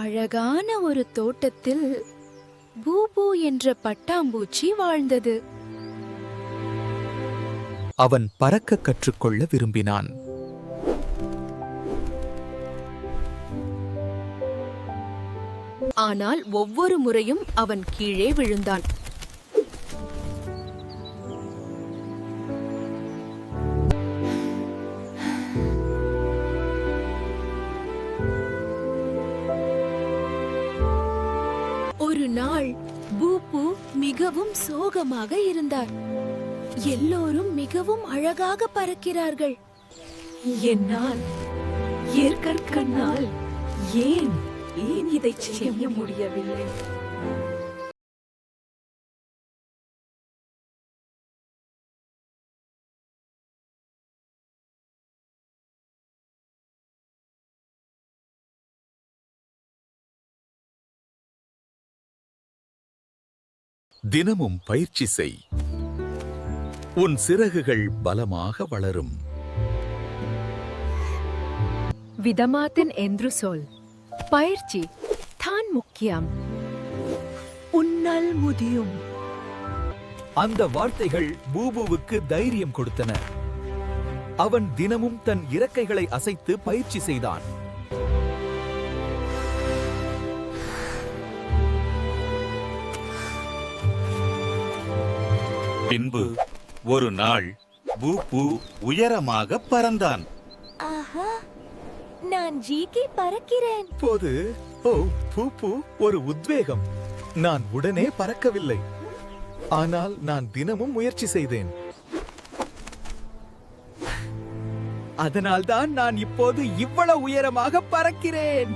அழகான ஒரு தோட்டத்தில் பூபு என்ற பட்டாம்பூச்சி வாழ்ந்தது. அவன் பறக்க கற்றுக்கொள்ள விரும்பினான். ஆனால் ஒவ்வொரு முறையும் அவன் கீழே விழுந்தான். ஒரு நாள் பூபு மிகவும் சோகமாக இருந்தார். எல்லோரும் மிகவும் அழகாக பறக்கிறார்கள். என்னால் ஏற்கற்கண்ணால் ஏன் ஏன் இதை செய்ய முடியவில்லை? தினமும் பயிற்சி செய். உன் சிறகுகள் பலமாக வளரும். விதமாத்தன் என்று சொல். பயிற்சி தான் முக்கியம். உன்னால் முடியும் அந்த வார்த்தைகள் பூபுவுக்கு தைரியம் கொடுத்தன. அவன் தினமும் தன் இறக்கைகளை அசைத்து பயிற்சி செய்தான். பின்பு ஒரு நாள் பூபு உயரமாக பறந்தான். ஆஹா நான் ஜிகே பறக்கிறேன். போது ஓ பூப்பு ஒரு உத்வேகம். நான் உடனே பறக்கவில்லை. ஆனால் நான் தினமும் முயற்சி செய்தேன். அதனால்தான் நான் இப்போது இவ்வளவு உயரமாக பறக்கிறேன்.